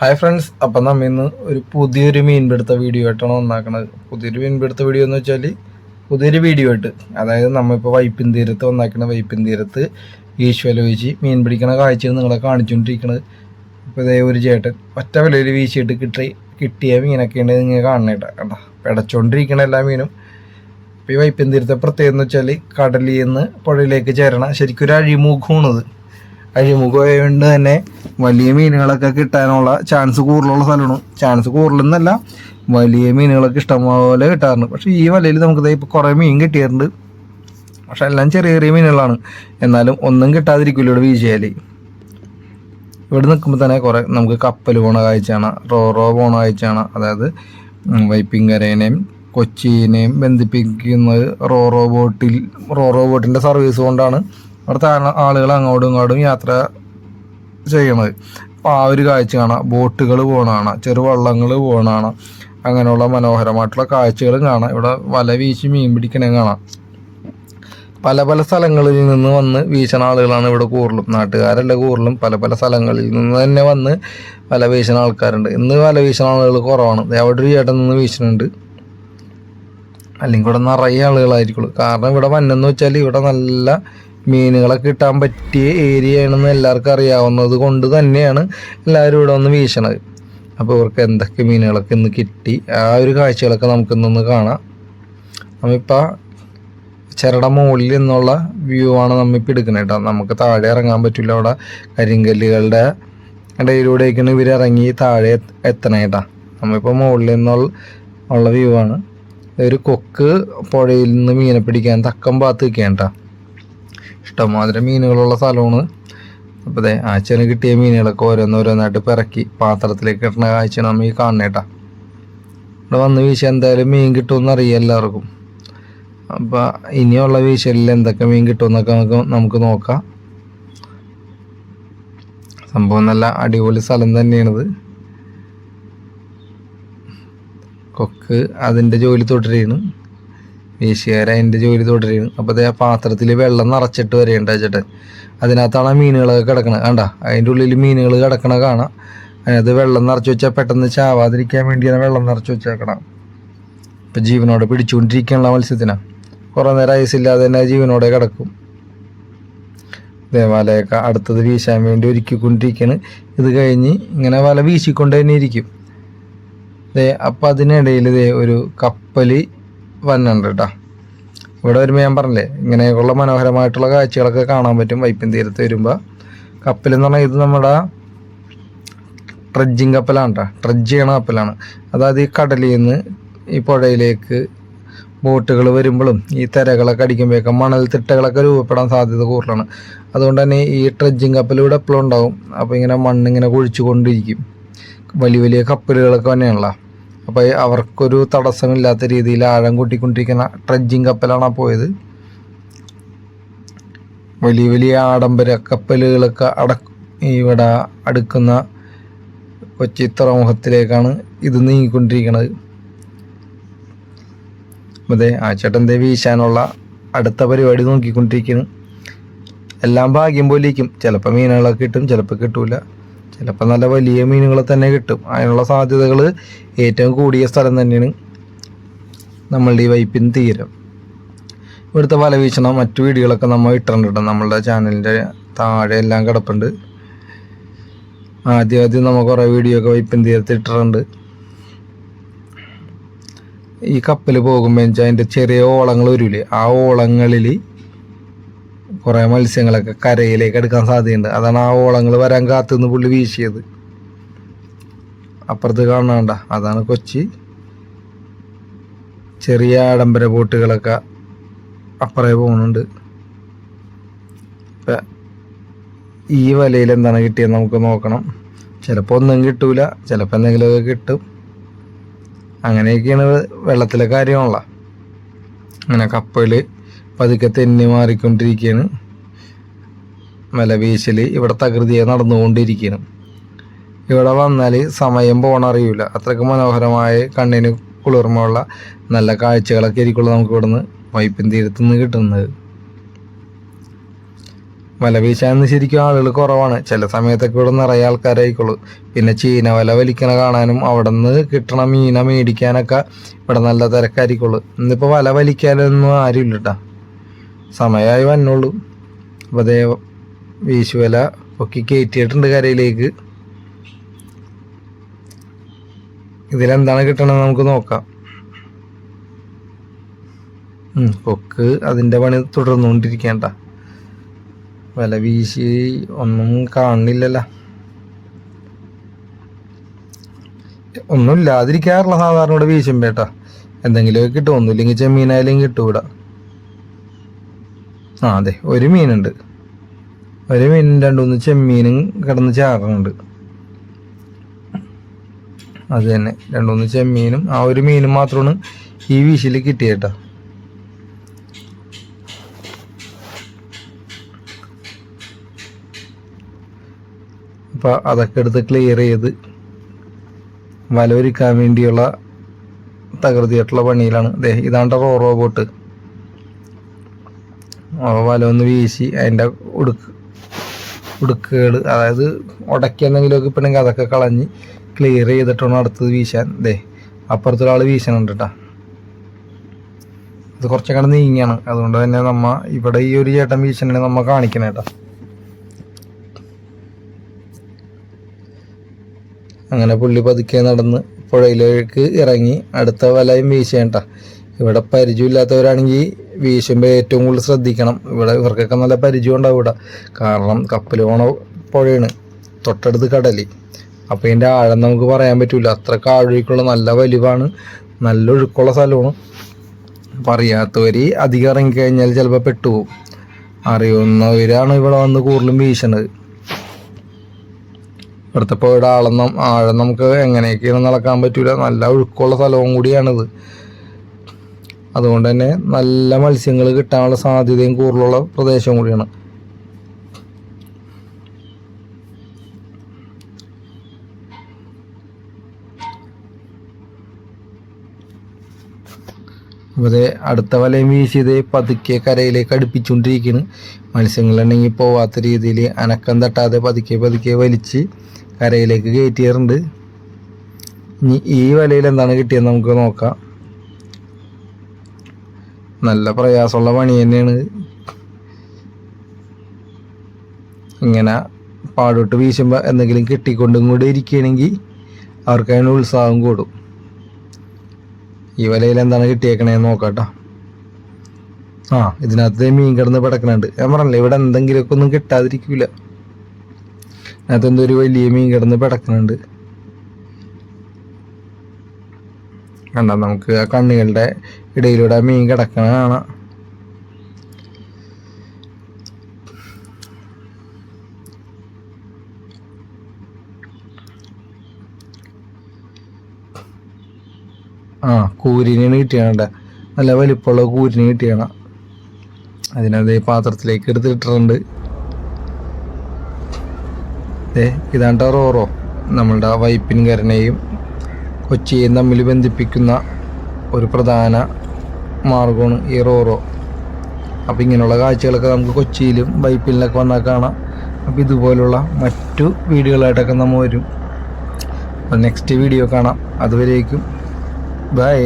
Hi friends അപ്പം നമ്മൾ ഇന്ന് ഒരു പുതിയൊരു മീൻപിടുത്ത വീഡിയോ ആയിട്ടാണ് വന്നാക്കണത്. പുതിയൊരു മീൻപിടുത്ത വീഡിയോ എന്ന് വെച്ചാൽ പുതിയൊരു വീഡിയോ ആയിട്ട് അതായത് നമ്മളിപ്പോൾ വൈപ്പിൻ തീരത്ത് വന്നാക്കണ വൈപ്പിൻ തീരത്ത് ഈശ്വല വീശി മീൻ പിടിക്കണ കാഴ്ചയാണ് നിങ്ങളെ കാണിച്ചുകൊണ്ടിരിക്കണത് ഇപ്പോൾ ഇതേ ഒരു ചേട്ടൻ ഒറ്റ വിലയിൽ വീശിയിട്ട് കിട്ടി കിട്ടിയ മീനൊക്കെയാണ് നിങ്ങൾ കാണണേട്ടാ കണ്ട? പിടച്ചോണ്ടിരിക്കണ എല്ലാ മീനും. ഇപ്പോൾ ഈ വൈപ്പിൻ തീരത്തെ പ്രത്യേകത എന്ന് വെച്ചാൽ കടലിൽ നിന്ന് പുഴയിലേക്ക് ചേരണ ശരിക്കും ഒരു അഴിമുഖമാണത്. അഴിമുഖമായതുകൊണ്ട് തന്നെ വലിയ മീനുകളൊക്കെ കിട്ടാനുള്ള ചാൻസ് കൂടുതലുള്ള സ്ഥലമാണ്. ചാൻസ് കൂടുതലെന്നല്ല വലിയ മീനുകളൊക്കെ ഇഷ്ടംപോലെ കിട്ടാറുണ്ട്. പക്ഷേ ഈ വലയിൽ നമുക്ക് ഇപ്പോൾ കുറേ മീൻ കിട്ടിയിട്ടുണ്ട്. പക്ഷെ എല്ലാം ചെറിയ ചെറിയ മീനുകളാണ്. എന്നാലും ഒന്നും കിട്ടാതിരിക്കില്ല ഇവിടെ വീശിയാൽ ഇവിടെ നിൽക്കുമ്പോൾ തന്നെ കുറേ നമുക്ക് കപ്പൽ പോണ കാഴ്ചയാണ് റോ റോ പോണ കാഴ്ചയാണ്. അതായത് വൈപ്പിങ്കരേനെയും കൊച്ചിനെയും ബന്ധിപ്പിക്കുന്നത് റോറോ ബോട്ടിൽ റോറോ ബോട്ടിന്റെ സർവീസ് കൊണ്ടാണ് അവിടുത്തെ ആളുകൾ അങ്ങോട്ടും ഇങ്ങോട്ടും യാത്ര ചെയ്യണത്. അപ്പോൾ ആ ഒരു കാഴ്ച കാണാം. ബോട്ടുകൾ പോകണാണ് കാണാം ചെറുവള്ളങ്ങൾ പോകണാണ് കാണാം അങ്ങനെയുള്ള മനോഹരമായിട്ടുള്ള കാഴ്ചകളും കാണാം. ഇവിടെ വല വീശി മീൻ പിടിക്കണേ കാണാം. പല പല സ്ഥലങ്ങളിൽ നിന്ന് വന്ന് വീശണ ആളുകളാണ് ഇവിടെ കൂടുതലും നാട്ടുകാരല്ല കൂടുതലും പല പല സ്ഥലങ്ങളിൽ നിന്ന് തന്നെ വന്ന് വല വീശണ ആൾക്കാരുണ്ട്. ഇന്ന് വല വീശണ ആളുകൾ കുറവാണ്. അവിടെ ഒരു ചേട്ടൻ നിന്ന് വീശുന്നുണ്ട് അല്ലെങ്കിൽ ഇവിടെ നിറയെ ആളുകളായിരിക്കുള്ളൂ. കാരണം ഇവിടെ വന്നെന്ന് വെച്ചാൽ ഇവിടെ നല്ല മീനുകളെ കിട്ടാൻ പറ്റിയ ഏരിയ ആണെന്ന് എല്ലാവർക്കും അറിയാവുന്നത് കൊണ്ട് തന്നെയാണ് എല്ലാവരും ഇവിടെ വന്ന് വീശണത്. അപ്പോൾ ഇവർക്ക് എന്തൊക്കെ മീനുകളൊക്കെ ഇന്ന് കിട്ടി? ആ ഒരു കാഴ്ചകളൊക്കെ നമുക്കിന്നൊന്ന് കാണാം. നമ്മിപ്പോൾ ചിരട മുകളിൽ നിന്നുള്ള വ്യൂ ആണ് നമ്മിപ്പോൾ എടുക്കുന്നത് കേട്ടോ. നമുക്ക് താഴെ ഇറങ്ങാൻ പറ്റില്ല. അവിടെ കരിങ്കല്ലുകളുടെ ഇടയിലൂടെയൊക്കെയാണ് ഇവർ ഇറങ്ങി താഴെ എത്ത- എത്തണേ കേട്ടോ. നമ്മിപ്പോൾ മുകളിൽ നിന്നുള്ള ഉള്ള വ്യൂ ആണ്. ഒരു കൊക്ക് പുഴയിൽ നിന്ന് മീനെ പിടിക്കാൻ തക്കം ഭാഗത്ത് നിൽക്കുകയാണ് കേട്ടോ. ഇഷ്ടംമാതിരി മീനുകളുള്ള സ്ഥലമാണ്. അപ്പോൾ അതെ ആഴ്ചയിൽ കിട്ടിയ മീനുകളൊക്കെ ഓരോന്നോരോന്നായിട്ട് പിറക്കി പാത്രത്തിലേക്ക് ഇടുന്ന കാഴ്ചയാണ് നമ്മൾ ഈ കാണണേട്ടാ ഇവിടെ വന്ന് വീശ എന്തായാലും മീൻ കിട്ടുമെന്ന് അറിയാം എല്ലാവർക്കും. അപ്പോൾ ഇനിയുള്ള വീശലിൽ എന്തൊക്കെ മീൻ കിട്ടുമെന്നൊക്കെ നമുക്ക് നമുക്ക് നോക്കാം. സംഭവം നല്ല അടിപൊളി സ്ഥലം തന്നെയാണിത്. കൊക്ക് അതിന്റെ ജോലി തുടരുകയാണ്. വീശുകാർ അതിന്റെ ജോലി തുടരുകയാണ്. അപ്പോൾ അതേ പാത്രത്തിൽ വെള്ളം നിറച്ചിട്ട് വരേണ്ട ചേട്ടൻ. അതിനകത്താണ് ആ മീനുകളൊക്കെ കിടക്കണത്. കണ്ട? അതിന്റെ ഉള്ളിൽ മീനുകൾ കിടക്കണ കാണാം. അതിനകത്ത് വെള്ളം നിറച്ച് വെച്ചാൽ പെട്ടെന്ന് ചാവാതിരിക്കാൻ വേണ്ടിയാണ് വെള്ളം നിറച്ച് വെച്ചേക്കണം ഇപ്പം ജീവനോടെ പിടിച്ചുകൊണ്ടിരിക്കാനുള്ള മത്സ്യത്തിനാണ് കുറേ നേരം ഐസില്ലാതെ തന്നെ ജീവനോടെ കിടക്കും. ദേവാലയൊക്കെ അടുത്തത് വീശാൻ വേണ്ടി ഒരുക്കിക്കൊണ്ടിരിക്കുകയാണ്. ഇത് കഴിഞ്ഞ് ഇങ്ങനെ വല വീശിക്കൊണ്ട് തന്നെ ഇരിക്കും അപ്പം അതിനിടയിൽ ഒരു കപ്പൽ വന്നുണ്ട് കേട്ടോ. ഇവിടെ വരുമ്പോൾ ഞാൻ പറഞ്ഞില്ലേ ഇങ്ങനെയൊക്കെയുള്ള മനോഹരമായിട്ടുള്ള കാഴ്ചകളൊക്കെ കാണാൻ പറ്റും വൈപ്പിൻ തീരത്ത് വരുമ്പോൾ കപ്പൽ എന്ന് പറഞ്ഞാൽ ഇത് നമ്മുടെ ട്രഡ്ജിങ് കപ്പലാണ് കേട്ടോ. ട്രഡ്ജ് ചെയ്യണ കപ്പലാണ്. അതായത് ഈ കടലിൽ നിന്ന് ഈ പുഴയിലേക്ക് ബോട്ടുകൾ വരുമ്പോഴും ഈ തിരകളൊക്കെ അടിക്കുമ്പോഴേക്കും മണൽ തിട്ടകളൊക്കെ രൂപപ്പെടാൻ സാധ്യത കൂടുതലാണ്. അതുകൊണ്ട് തന്നെ ഈ ട്രഡ്ജിങ് കപ്പൽ ഇവിടെ എപ്പോഴും ഉണ്ടാവും. അപ്പോൾ ഇങ്ങനെ മണ്ണിങ്ങനെ കുഴിച്ചു കൊണ്ടിരിക്കും വലിയ വലിയ കപ്പലുകളൊക്കെ തന്നെയാണല്ലോ. അപ്പോൾ അവർക്കൊരു തടസ്സമില്ലാത്ത രീതിയിൽ ആഴം കൂട്ടിക്കൊണ്ടിരിക്കുന്ന ട്രഡ്ജിങ് കപ്പലാണ് പോയത്. വലിയ വലിയ ആഡംബര കപ്പലുകളൊക്കെ അട ഇവിടെ അടുക്കുന്ന കൊച്ചി തുറമുഖത്തിലേക്കാണ് ഇത് നീങ്ങിക്കൊണ്ടിരിക്കുന്നത് അതെ ആ ചേട്ടൻ ദേ വീശാനുള്ള അടുത്ത പരിപാടി നോക്കിക്കൊണ്ടിരിക്കുന്നു. എല്ലാം ഭാഗ്യം പോലെ ഇരിക്കും ചിലപ്പോൾ മീനുകളൊക്കെ കിട്ടും ചിലപ്പോൾ കിട്ടൂല. ചിലപ്പോൾ നല്ല വലിയ മീനുകൾ തന്നെ കിട്ടും. അതിനുള്ള സാധ്യതകൾ ഏറ്റവും കൂടിയ സ്ഥലം തന്നെയാണ് നമ്മളുടെ ഈ വൈപ്പിൻ തീരം. ഇവിടുത്തെ വല വീശണ മറ്റു വീഡിയോകളൊക്കെ നമ്മൾ ഇട്ടിട്ടുണ്ട് നമ്മളുടെ ചാനലിന്റെ താഴെ എല്ലാം കിടപ്പുണ്ട്. ആദ്യം ആദ്യം നമ്മൾ കുറേ വീഡിയോ ഒക്കെ വൈപ്പിൻ തീരത്ത് ഇട്ടിട്ടുണ്ട്. ഈ കപ്പൽ പോകുമ്പോൾ വെച്ചാൽ അതിന്റെ ചെറിയ ഓളങ്ങൾ വരില്ലേ ആ ഓളങ്ങളിൽ കുറേ മത്സ്യങ്ങളൊക്കെ കരയിലേക്ക് എടുക്കാൻ സാധ്യതയുണ്ട്. അതാണ് ആ ഓളങ്ങൾ വരാൻ കാത്തുനിന്ന് പുള്ളി വീശിയത്. അപ്പുറത്ത് കാണണ്ട. അതാണ് കൊച്ചി. ചെറിയ ആഡംബര ബോട്ടുകളൊക്കെ അപ്പുറേ പോകുന്നുണ്ട്. ഈ വലയിൽ എന്താണ് കിട്ടിയത് നമുക്ക് നോക്കണം. ചിലപ്പോൾ ഒന്നും കിട്ടൂല ചിലപ്പോൾ എന്തെങ്കിലുമൊക്കെ കിട്ടും. അങ്ങനെയൊക്കെയാണ് വെള്ളത്തിലെ കാര്യമുള്ള അങ്ങനെ കപ്പൽ പതുക്കെ തെന്നി മാറിക്കൊണ്ടിരിക്കുകയാണ്. മലവീശൽ ഇവിടെ തകൃതിയെ നടന്നുകൊണ്ടിരിക്കുകയാണ്. ഇവിടെ വന്നാൽ സമയം പോണറിയില്ല അത്രയ്ക്ക് മനോഹരമായ കണ്ണിന് കുളിർമയുള്ള നല്ല കാഴ്ചകളൊക്കെ ആയിരിക്കുള്ളൂ നമുക്ക് ഇവിടുന്ന് വൈപ്പിൻ തീരത്ത് നിന്ന് കിട്ടുന്നത്. വല വീശാന്ന് ശരിക്കും ആളുകൾ കുറവാണ്. ചില സമയത്തൊക്കെ ഇവിടെ നിറയെ ആൾക്കാരായിക്കോളൂ പിന്നെ ചീന വല വലിക്കണ കാണാനും അവിടെ നിന്ന് കിട്ടണ മീന മേടിക്കാനൊക്കെ ഇവിടെ നല്ല തിരക്കായിരിക്കുള്ളൂ. ഇന്നിപ്പോൾ വല വലിക്കാനൊന്നും ആരും ഇല്ല കേട്ടോ സമയമായി വന്നോളൂ. അപ്പോൾ അതേ വീശുവല പൊക്കി കയറ്റിയിട്ടുണ്ട് കരയിലേക്ക്. ഇതിലെന്താണ് കിട്ടണത് നമുക്ക് നോക്കാം. കൊക്ക് അതിന്റെ പണി തുടർന്നുകൊണ്ടിരിക്കേണ്ട വല വീശി ഒന്നും കാണുന്നില്ലല്ലോ. ഒന്നും ഇല്ലാതിരിക്കാറില്ല സാധാരണ ഇവിടെ വീശുമ്പേട്ടാ. എന്തെങ്കിലുമൊക്കെ കിട്ടും. ഒന്നുമില്ലെങ്കിൽ ചെമ്മീനായാലും കിട്ടും ഇവിടെ ആ അതെ. ഒരു മീനുണ്ട്. ഒരു മീനും രണ്ടുമൂന്ന് ചെമ്മീനും കിടന്ന് ചാറുന്നുണ്ട് അത് തന്നെ. രണ്ടുമൂന്ന് ചെമ്മീനും. ആ ഒരു മീനും മാത്രമാണ് ഈ വീശിൽ കിട്ടിയേട്ടാ അപ്പോൾ അതൊക്കെ എടുത്ത് ക്ലിയർ ചെയ്ത് വല ഒരുക്കാൻ വേണ്ടിയുള്ള തകൃതിയായിട്ടുള്ള പണിയിലാണ്. ഇതാണ്ട് റോ റോബോട്ട് വല ഒന്ന് വീശി അതിന്റെ ഉടുക്ക് ഉടുക്കുകൾ അതായത് ഉടക്കി എന്തെങ്കിലുമൊക്കെ ഇപ്പോഴെങ്കിൽ അതൊക്കെ കളഞ്ഞ് ക്ലിയർ ചെയ്തിട്ടാണ് അടുത്തത് വീശാൻ. ദേ അപ്പുറത്തൊരാൾ വീശണുണ്ട് കേട്ടോ ഇത് കൂടെ നീങ്ങിയാണ്. അതുകൊണ്ട് തന്നെ നമ്മ ഇവിടെ ഈ ഒരു ചേട്ടൻ വീശണേ നമ്മ കാണിക്കണം കേട്ടോ അങ്ങനെ പുള്ളി പതുക്കെ നടന്ന് പുഴയിലേക്ക് ഇറങ്ങി അടുത്ത വലയും വീശേണ്ട ഇവിടെ പരിചയമില്ലാത്തവരാണെങ്കിൽ വീശുമ്പോൾ ഏറ്റവും കൂടുതൽ ശ്രദ്ധിക്കണം. ഇവിടെ ഇവർക്കൊക്കെ നല്ല പരിചയം ഉണ്ടാവും ഇവിടെ. കാരണം കപ്പൽ പോണ പുഴയാണ്. തൊട്ടടുത്ത് കടൽ അപ്പോൾ ഇതിന്റെ ആഴം നമുക്ക് പറയാൻ പറ്റില്ല അത്ര ആഴൊഴുക്കുള്ള നല്ല വലിവാണ്. നല്ല ഒഴുക്കുള്ള സ്ഥലമാണ്. അപ്പോൾ അറിയാത്തവർ അധികം ഇറങ്ങിക്കഴിഞ്ഞാൽ ചിലപ്പോൾ പെട്ടുപോകും. അറിയുന്നവരാണ് ഇവിടെ വന്ന് കൂടുതലും വീശണത്. ഇവിടുത്തെ ഇപ്പോൾ നം- ആഴം നമുക്ക് എങ്ങനെയൊക്കെയാണ് നടക്കാൻ പറ്റില്ല നല്ല ഒഴുക്കുള്ള സ്ഥലവും കൂടിയാണിത്. അതുകൊണ്ട് തന്നെ നല്ല മത്സ്യങ്ങൾ കിട്ടാനുള്ള സാധ്യതയും കൂടുതലുള്ള പ്രദേശം കൂടിയാണ്. ഇവിടെ അടുത്ത വലയും വീശിയത് പതുക്കെ കരയിലേക്ക് അടുപ്പിച്ചുകൊണ്ടിരിക്കുന്നു മത്സ്യങ്ങളുണ്ടെങ്കിൽ പോവാത്ത രീതിയിൽ അനക്കം തട്ടാതെ പതുക്കെ പതുക്കെ വലിച്ച് കരയിലേക്ക് കയറ്റിയാറുണ്ട് ഇനി ഈ വലയിൽ എന്താണ് കിട്ടിയത് നമുക്ക് നോക്കാം. നല്ല പ്രയാസമുള്ള പണി തന്നെയാണ്. ഇങ്ങനെ പാടോട്ട് വീശുമ്പോൾ എന്തെങ്കിലും കിട്ടിക്കൊണ്ടും കൂടെ ഇരിക്കുകയാണെങ്കിൽ അവർക്ക് അതിന് ഉത്സാഹം കൂടും. ഈ വലയിൽ എന്താണ് കിട്ടിയേക്കണേന്ന് നോക്കാട്ടോ. ആ ഇതിനകത്ത് മീൻ കിടന്ന് പിടക്കണുണ്ട്. ഞാൻ പറഞ്ഞില്ല ഇവിടെ എന്തെങ്കിലുമൊക്കെ ഒന്നും കിട്ടാതിരിക്കൂല. അതിനകത്ത് എന്തോ ഒരു വലിയ മീൻ കിടന്ന് പിടക്കണുണ്ട്. കണ്ട നമുക്ക് ആ കണ്ണുകളുടെ ഇടയിലൂടെ മീൻ കിടക്കണ കാണാം. ആ കൂരിനെയാണ് കിട്ടിയാണ്ട നല്ല വലിപ്പമുള്ള കൂരിന് കിട്ടിയാണ് അതിനത് പാത്രത്തിലേക്ക് എടുത്തിട്ടുണ്ട് ഇതാണ്ട റോറോ നമ്മളുടെ വൈപ്പിൻ കരനെയും കൊച്ചിയെയും തമ്മിൽ ബന്ധിപ്പിക്കുന്ന ഒരു പ്രധാന മാർഗമാണ് ഈ റോറോ. അപ്പോൾ ഇങ്ങനെയുള്ള കാഴ്ചകളൊക്കെ നമുക്ക് കൊച്ചിയിലും ബൈപ്പിലൊക്കെ വന്നാൽ കാണാം. അപ്പോൾ ഇതുപോലുള്ള മറ്റു വീഡിയോകളായിട്ടൊക്കെ നമ്മൾ വരും. അപ്പോൾ നെക്സ്റ്റ് വീഡിയോ കാണാം. അതുവരേക്കും. ബൈ.